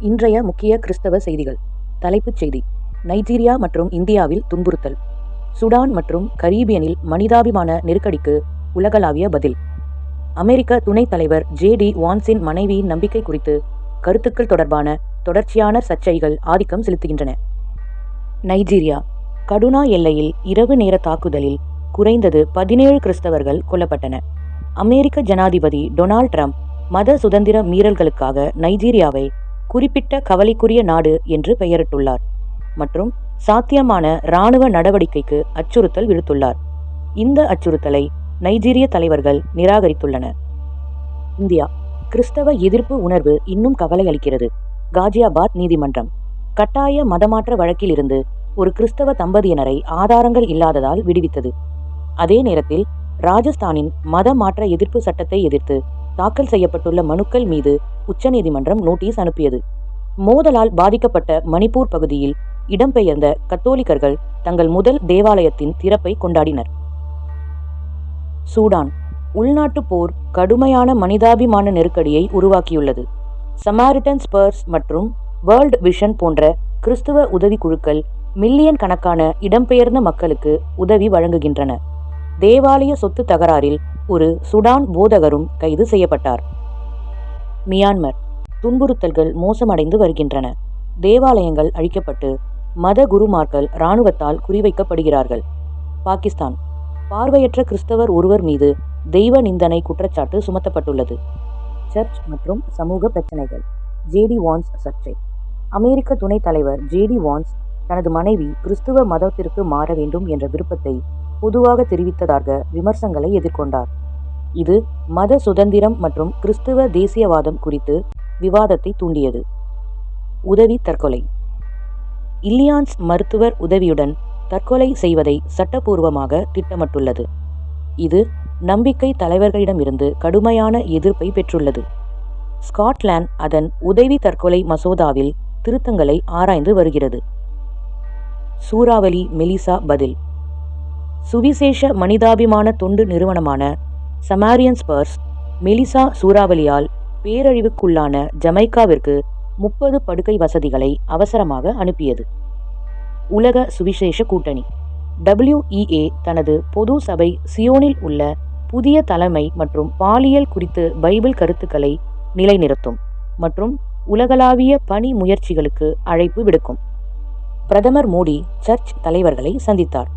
இன்றைய முக்கிய கிறிஸ்தவ செய்திகள். தலைப்புச் செய்தி. நைஜீரியா மற்றும் இந்தியாவில் துன்புறுத்தல். சுடான் மற்றும் கரீபியனில் மனிதாபிமான நெருக்கடிக்கு உலகளாவிய பதில். அமெரிக்க துணைத் தலைவர் ஜே டி வான்ஸின் மனைவியின் நம்பிக்கை குறித்து கருத்துக்கள் தொடர்பான தொடர்ச்சியான சர்ச்சைகள் ஆதிக்கம் செலுத்துகின்றன. நைஜீரியா கடுனா எல்லையில் இரவு நேர தாக்குதலில் குறைந்தது பதினேழு கிறிஸ்தவர்கள் கொல்லப்பட்டன. அமெரிக்க ஜனாதிபதி டொனால்ட் ட்ரம்ப் மத சுதந்திர மீறல்களுக்காக நைஜீரியாவை குறிப்பிட்ட கவலைக்குரிய நாடு என்று பெயரிட்டுள்ளார். மற்றும் சாத்தியமான இராணுவ நடவடிக்கைக்கு அச்சுறுத்தல் விடுத்துள்ளார். இந்த அச்சுறுத்தலை நைஜீரிய தலைவர்கள் நிராகரித்துள்ளனர். இந்தியா கிறிஸ்தவ எதிர்ப்பு உணர்வு இன்னும் கவலை அளிக்கிறது. காஜியாபாத் நீதிமன்றம் கட்டாய மதமாற்ற வழக்கிலிருந்து ஒரு கிறிஸ்தவ தம்பதியினரை ஆதாரங்கள் இல்லாததால் விடுவித்தது. அதே நேரத்தில் ராஜஸ்தானின் மத மாற்ற எதிர்ப்பு சட்டத்தை எதிர்த்து தாக்கல் செய்யப்பட்டுள்ள மனுக்கள் மீது உச்சநீதிமன்றம் நோட்டீஸ் அனுப்பியது. மோதலால் பாதிக்கப்பட்ட மணிப்பூர் பகுதியில் இடம்பெயர்ந்த கத்தோலிக்கர்கள் தங்கள் முதல் தேவாலயத்தின் திறப்பை கொண்டாடினர். சூடான் உள்நாட்டு போர் கடுமையான மனிதாபிமான நெருக்கடியை உருவாக்கியுள்ளது. சமாரிட்டன் ஸ்பர்ஸ் மற்றும் வேர்ல்ட் விஷன் போன்ற கிறிஸ்துவ உதவி குழுக்கள் மில்லியன் கணக்கான இடம்பெயர்ந்த மக்களுக்கு உதவி வழங்குகின்றன. தேவாலய சொத்து தகராறில் ஒரு சுடான் போதகரும் கைது செய்யப்பட்டார். மியான்மர். துன்புறுத்தல்கள் மோசமடைந்து வருகின்றன. தேவாலயங்கள் அழிக்கப்பட்டு மத குருமார்கள் இராணுவத்தால் குறிவைக்கப்படுகிறார்கள். பாகிஸ்தான். பார்வையற்ற கிறிஸ்தவர் ஒருவர் மீது தெய்வ நிந்தனை குற்றச்சாட்டு சுமத்தப்பட்டுள்ளது. சர்ச் மற்றும் சமூக பிரச்சனைகள். ஜேடி வான்ஸ் சர்ச்சை. அமெரிக்க துணைத் தலைவர் ஜேடி வான்ஸ் தனது மனைவி கிறிஸ்துவ மதத்திற்கு மாற வேண்டும் என்ற விருப்பத்தை பொதுவாக தெரிவித்ததாக விமர்சனங்களை எதிர்கொண்டார். இது மத சுதந்திரம் மற்றும் கிறிஸ்துவ தேசியவாதம் குறித்து விவாதத்தை தூண்டியது. உதவி தற்கொலை. இல்லியான்ஸ் மருத்துவர் உதவியுடன் தற்கொலை செய்வதை சட்டப்பூர்வமாக திட்டமிட்டுள்ளது. இது நம்பிக்கை தலைவர்களிடமிருந்து கடுமையான எதிர்ப்பை பெற்றுள்ளது. ஸ்காட்லாந்து அதன் உதவி தற்கொலை மசோதாவில் திருத்தங்களை ஆராய்ந்து வருகிறது. சூறாவளி மெலிசா பதில். சுவிசேஷ மனிதாபிமான தொண்டு நிறுவனமான சமாரியன் ஸ்பர்ஸ் மெலிசா சூறாவளியால் பேரழிவுக்குள்ளான ஜமைக்காவிற்கு முப்பது படுக்கை வசதிகளை அவசரமாக அனுப்பியது. உலக சுவிசேஷ கூட்டணி. டபிள்யூஇஏ தனது பொது சபை சியோனில் உள்ள புதிய தலைமை மற்றும் பாலியல் குறித்து பைபிள் கருத்துக்களை நிலைநிறுத்தும் மற்றும் உலகளாவிய பணி முயற்சிகளுக்கு அழைப்பு விடுக்கும். பிரதமர் மோடி சர்ச் தலைவர்களை சந்தித்தார்.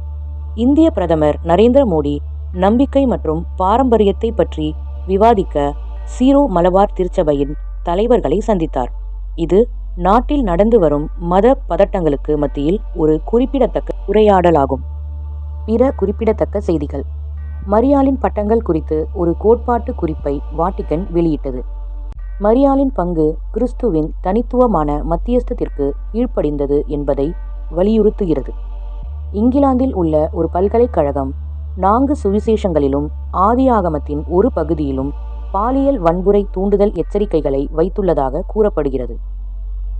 இந்திய பிரதமர் நரேந்திர மோடி நம்பிக்கை மற்றும் பாரம்பரியத்தை பற்றி விவாதிக்க சீரோ மலபார் திருச்சபையின் தலைவர்களை சந்தித்தார். இது நாட்டில் நடந்து வரும் மத பதட்டங்களுக்கு மத்தியில் ஒரு குறிப்பிடத்தக்க உரையாடலாகும். பிற குறிப்பிடத்தக்க செய்திகள். மரியாளின் பட்டங்கள் குறித்து ஒரு கோட்பாட்டு குறிப்பை வாட்டிக்கன் வெளியிட்டது. மரியாளின் பங்கு கிறிஸ்துவின் தனித்துவமான மத்தியஸ்தத்திற்கு கீழ்ப்படிந்தது என்பதை வலியுறுத்துகிறது. இங்கிலாந்தில் உள்ள ஒரு பல்கலைக்கழகம் நான்கு சுவிசேஷங்களிலும் ஆதியாகமத்தின் ஒரு பகுதியிலும் பாலியல் வன்முறை தூண்டுதல் எச்சரிக்கைகளை வைத்துள்ளதாக கூறப்படுகிறது.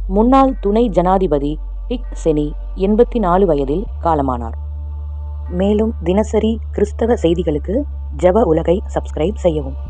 முன்னாள் துணை ஜனாதிபதி டிக் செனி எண்பத்தி நாலு வயதில் காலமானார். மேலும் தினசரி கிறிஸ்தவ செய்திகளுக்கு ஜப உலகை சப்ஸ்கிரைப் செய்யவும்.